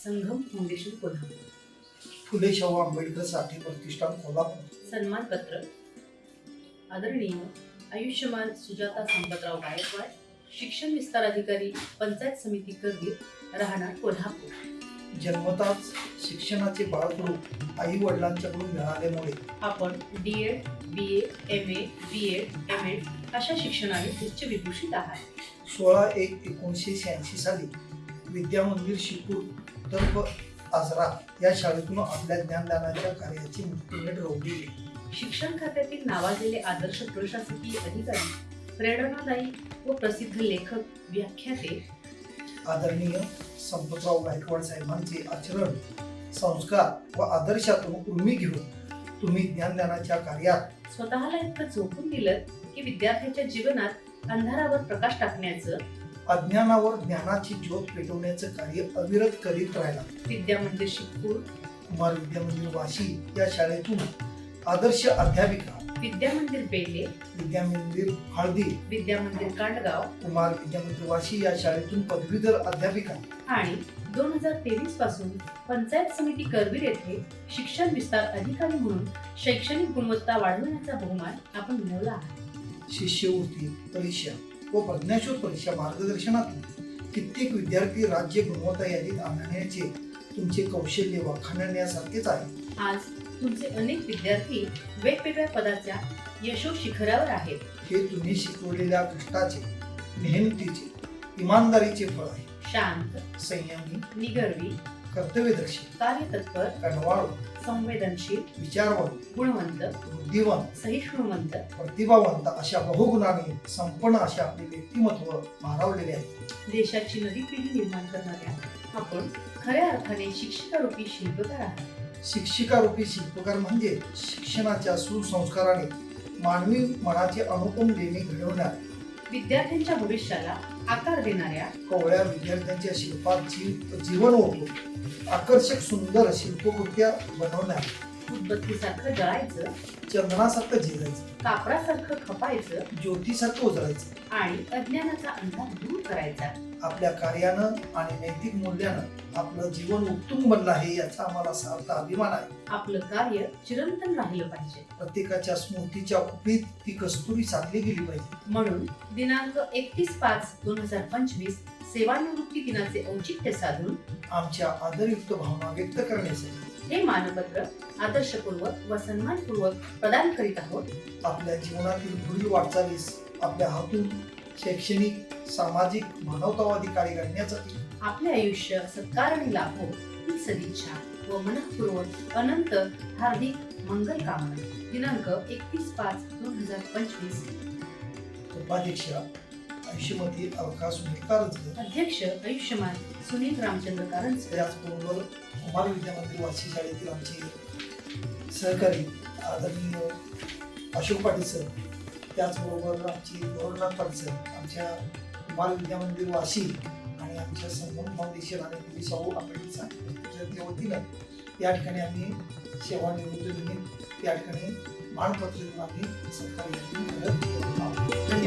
संगम foundation Kolhapur. Phule Shahu Ambedkar Sathe प्रतिष्ठान कोल्हापूर. सन्मानपत्र. आदरणीय आयुष्यमान सुजाता संपतराव गायकवाड शिक्षण विस्तार अधिकारी पंचायत समिती करवीर राहणार कोल्हापूर. जन्मताच शिक्षणाचे बाळकडून आई वडिलांच्याकडून मिळाल्यामुळे आपण D Ed B A M A B Ed M Ed अशा शिक्षणाने उच्च विभूषित आहात. सोळा एक एकोणीसशे शहाऐंशी साली विद्या मंदिर शिपूर तर्फ आजरा. या शाळेतून आपल्या ज्ञानदानाच्या कार्याची मुक्तीने रोवली शिक्षण खात्यातील नावाजलेले आदर्श प्रशासकीय अधिकारी प्रेरणादायी व प्रसिद्ध लेखक व्याख्याते. आदरणीय संपतराव गायकवाड साहेबांचे आचरण संस्कार व आदर्शातून उर्मी घेऊन तुम्ही ज्ञानदानाच्या कार्यात स्वतःला इतकं झोपून दिलं की विद्यार्थ्याच्या जीवनात अंधारावर प्रकाश टाकण्याचं अज्ञानावर ज्ञानाची ज्योत पेटवण्याचं कार्य अविरत करीत राहिला. विद्या मंदिर शिकपूर कुमार विद्या मंदिर वाशी या शाळेतून आदर्श अध्यापिका. विद्या मंदिर बेले. विद्या मंदिर हळदी. विद्या मंदिर कांडगाव. कुमार विद्या मंदिर वाशी या शाळेतून पदवीधर अध्यापिका. आणि दोन हजार तेवीसपासून पंचायत समिती करवीर येथे शिक्षण विस्तार अधिकारी म्हणून शैक्षणिक गुणवत्ता वाढवण्याचा बहुमान आपण मिळवला आहे. शिष्यवृत्ती परीक्षा. व प्रज्ञाशोध परीक्षा मार्गदर्शनातून कित्येक विद्यार्थी राज्य गुणवत्ता यादीत आणण्याचे तुमचे कौशल्य वाखाणण्यासारखेच आहे. आज तुमचे अनेक विद्यार्थी वेगवेगळ्या पदाच्या यशो शिखरावर आहेत. हे तुम्ही शिकवलेल्या कष्टाचे मेहनतीचे इमानदारीचे फळ आहे. शांत संयमी निगर्वी कर्तव्यदर्शी कार्यतत्पर कणवाळू संवेदनशील विचारवंत गुणवंत बुद्धिवंत सहिष्णुवंत प्रतिभावंत अशा बहुगुणाने संपन्न असे आपले व्यक्तिमत्व भारावलेले आहे. देशाची नवी पिढी निर्माण करणाऱ्या आपण खऱ्या अर्थाने शिक्षिकारूपी शिल्पकार आहात. शिक्षिका रूपी शिल्पकार म्हणजे शिक्षणाच्या सुसंस्काराने मानवी मनाचे अनुपम लेणे घडवण्यात विद्यार्थ्यांच्या भविष्याला आकार देणाऱ्या कोवळ्या विद्यार्थ्यांच्या शिल्पात जीव जीवन ओतून आकर्षक सुंदर शिल्पकृत्या बनवणार उदबत्तीसारखं जळायचं कापरासारखं खपायचं ज्योतीसारखं उजळायचं. आणि अज्ञानाचा अंधार दूर करायचा. आपल्या कार्यानं आणि नैतिक मूल्यानं आपलं जीवन उत्तुंग बनलं आहे याचा आम्हाला सार्थ अभिमान आहे. आपलं कार्य चिरंतन राहिलं पाहिजे. प्रत्येकाच्या स्मृतीच्या उपीत ती कस्तुरी साधली गेली पाहिजे. म्हणून दिनांक एकतीस पाच दोन हजार पंचवीस सेवानिवृत्ती दिनाचे औचित्य साधून आमच्या आदरयुक्त भावना व्यक्त करण्यासाठी हे मानपत्र आदर्शपूर्वक व सन्मानपूर्वक प्रदान करीत आहोत. आपल्या जीवनातील पुढील वाटचालीस आपल्या हातून शैक्षणिक सामाजिक मानवतावादी कार्य घडण्यासाठी आपले आयुष्य सत्कारणी लाभो ही सदिच्छा व मनपूर्वक अनंत हार्दिक मंगल कामना. दिनांक एकतीस पाच दोन हजार पंचवीस. उपाध्यक्षा आयुष्यमती अवकाश सुनील कारंजकर अध्यक्ष आयुष्यमान सुनील रामचंद्र कारंजकर त्याचबरोबर कुमार विद्या मंदिर वाशी शाळेतील आमचे सहकारी आदरणीय अशोक पाटील सर त्याचबरोबर आमचे गौरवनाथ पाटील सर आमच्या कुमार विद्या मंदिर वाशी आणि आमच्या संगम फाउंडेशन आणि पुलिस शाहू आंबेडकर साहेबांच्या वतीनं या ठिकाणी आम्ही सेवानिवृत्ती निमित्त या ठिकाणी मानपत्र देऊन आम्ही सरकारी